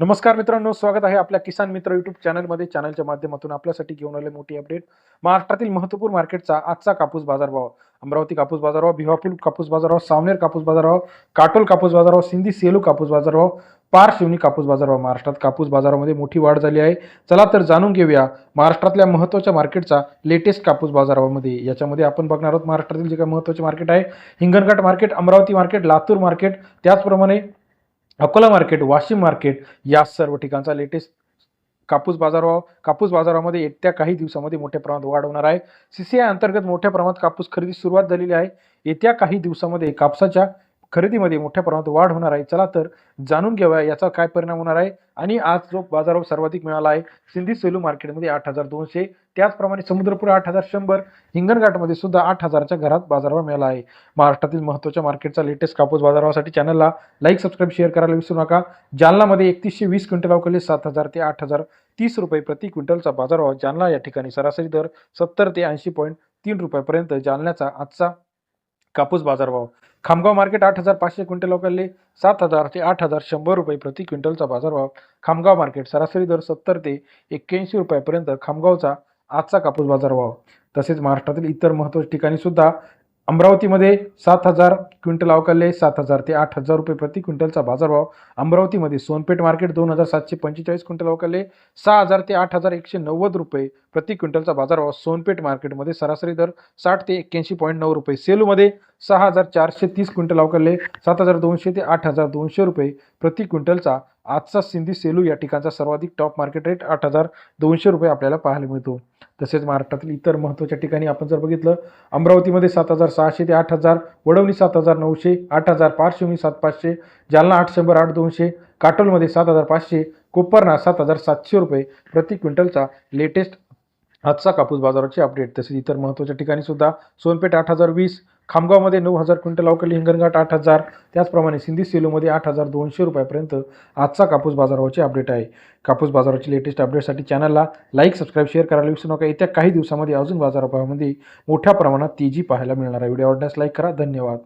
नमस्कार मित्रांनो स्वागत आहे आपल्या किसान मित्र युट्यूब चॅनलमध्ये चॅनलच्या माध्यमातून आपल्यासाठी घेऊन आले मोठी अपडेट महाराष्ट्रातील महत्त्वपूर्ण मार्केटचा आजचा कापूस बाजारभाव. अमरावती कापूस बाजारभाव भिवापूर कापूस बाजारभाव सावनेर कापूस बाजारभाव काटोल कापूस बाजारभाव सिंधी सेलू कापूस बाजारभाव पार शिवनी कापूस बाजारभाव. महाराष्ट्रात कापूस बाजारामध्ये मोठी वाढ झाली आहे. चला तर जाणून घेऊया महाराष्ट्रातल्या महत्त्वाच्या मार्केटचा लेटेस्ट कापूस बाजारामध्ये याच्यामध्ये आपण बघणार आहोत महाराष्ट्रातील जे काही महत्त्वाचे मार्केट आहे. Hinganghat market Amravati market Latur market त्याचप्रमाणे अकोला मार्केट वाशिम मार्केट या सर्व ठिकाणचा लेटेस्ट कापूस बाजारभाव कापूस बाजारामध्ये येत्या काही दिवसामध्ये मोठ्या प्रमाणात वाढ होणार आहे. सी सी आय अंतर्गत मोठ्या प्रमाणात कापूस खरेदी सुरुवात झालेली आहे. येत्या काही दिवसामध्ये कापसाच्या खरेदीमध्ये मोठ्या प्रमाणात वाढ होणार आहे. चला तर जाणून घेऊया याचा काय परिणाम होणार आहे. आणि आज जो बाजारभाव सर्वाधिक मिळाला आहे सिंधी सेलू मार्केटमध्ये आठ हजार दोनशे त्याचप्रमाणे समुद्रपूर आठ हजार शंभर हिंगणघाटमध्ये सुद्धा आठ हजारच्या घरात बाजारभाव मिळाला आहे. महाराष्ट्रातील महत्त्वाच्या मार्केटचा लेटेस्ट कापूस बाजारासाठी चॅनलला लाईक सबस्क्राईब शेअर करायला विसरू नका. जालनामध्ये एकतीसशे वीस क्विंटल अवकले सात हजार ते आठ हजार तीस रुपये प्रति क्विंटलचा बाजारभाव जालना या ठिकाणी सरासरी दर सत्तर ते ऐंशी पॉईंट तीन रुपयापर्यंत जालन्याचा आजचा कापूस बाजारभाव. खामगाव मार्केट आठ हजार पाचशे क्विंटल अवकलले सात हजार ते आठ हजार शंभर रुपये प्रति क्विंटलचा बाजारभाव. खामगाव मार्केट सरासरी दर सत्तर ते एक्क्याऐंशी रुपयापर्यंत खामगावचा आजचा कापूस बाजारभाव. तसेच महाराष्ट्रातील इतर महत्त्वाच्या ठिकाणी सुद्धा अमरावतीमध्ये सात हजार क्विंटल अवकाले सात हजार ते आठ हजार रुपये प्रति क्विंटलचा बाजारभाव. अमरावतीमध्ये सोनपेठ मार्केट दोन हजार सातशे पंचेचाळीस क्विंटल अवकाले सहा हजार ते आठ हजार एकशे नव्वद रुपये प्रति क्विंटलचा बाजारभाव सोनपेठ मार्केटमध्ये सरासरी दर साठ ते एक्क्याऐंशी पॉईंट नऊ रुपये सेलूमध्ये. सहा हजार चारशे तीस क्विंटल अवकाले सात हजार दोनशे ते आठ हजार दोनशे रुपये प्रति क्विंटलचा आजचा सिंधी सेलू या ठिकाणचा सर्वाधिक टॉप मार्केट रेट आठ हजार दोनशे रुपये आपल्याला पाहायला मिळतो. तसेच महाराष्ट्रातील इतर महत्त्वाच्या ठिकाणी आपण जर बघितलं अमरावतीमध्ये सात हजार सहाशे ते आठ हजार वडवणी सात हजार नऊशे आठ हजार पाचशे सात पाचशे जालना आठ शंभर आठ दोनशे काटोलमध्ये सात हजार पाचशे कोपरना सात हजार सातशे रुपये प्रति क्विंटलचा लेटेस्ट आजचा कापूस बाजाराची अपडेट तसेच इतर महत्त्वाच्या ठिकाणी सुद्धा सोनपेठ आठ हजार वीस खामगावमध्ये नऊ हजार क्विंटल अवकली हिंगणघाट आठ हजार. त्याचप्रमाणे सिंधी सेलूमध्ये आठ हजार दोनशे रुपयापर्यंत आजचा कापूस बाजाराची अपडेट आहे. कापूस बाजाराची लेटेस्ट अपडेटसाठी चॅनलला लाईक सबस्क्राईब शेअर करायला विसरू नका. येत्या काही दिवसामध्ये अजून बाजारभावामध्ये मोठ्या प्रमाणात तेजी पाहायला मिळणार आहे. व्हिडिओ आवडण्यास लाईक करा. धन्यवाद.